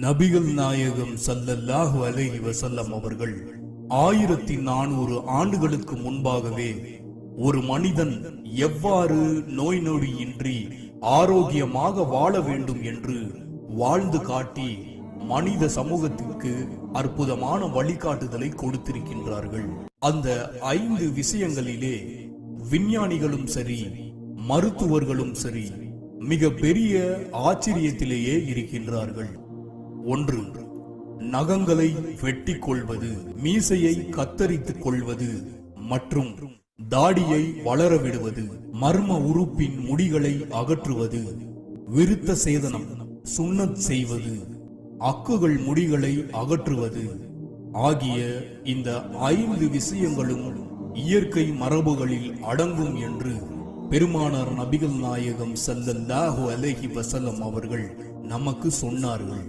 நபிகள் நாயகம் சல்லல்லாஹு அலைஹி வசல்லம் அவர்கள் ஆயிரத்தி நானூறு ஆண்டுகளுக்கு முன்பாகவே ஒரு மனிதன் எவ்வாறு நோய் நொடியின்றி ஆரோக்கியமாக வாழ வேண்டும் என்று வாழ்ந்து காட்டி மனித சமூகத்திற்கு அற்புதமான வழிகாட்டுதலை கொடுத்திருக்கின்றார்கள். அந்த ஐந்து விஷயங்களிலே விஞ்ஞானிகளும் சரி மருத்துவர்களும் சரி மிக பெரிய ஆச்சரியத்திலேயே இருக்கின்றார்கள். ஒன்று. நகங்களை வெட்டிக் கொள்வது மீசையை கத்தரித்துக் கொள்வது மற்றும் தாடியை வளரவிடுவது மர்ம உறுப்பின் முடிகளை அகற்றுவது விருத்த சேதனம் சுண்ணத் செய்வது அக்குகள் முடிகளை அகற்றுவது ஆகிய இந்த ஐந்து விஷயங்களும் இயற்கை மரபுகளில் அடங்கும் என்று பெருமானார் நபிகள் நாயகம் சல்லல்லாஹு அலைஹி வசலம் அவர்கள் நமக்கு சொன்னார்கள்.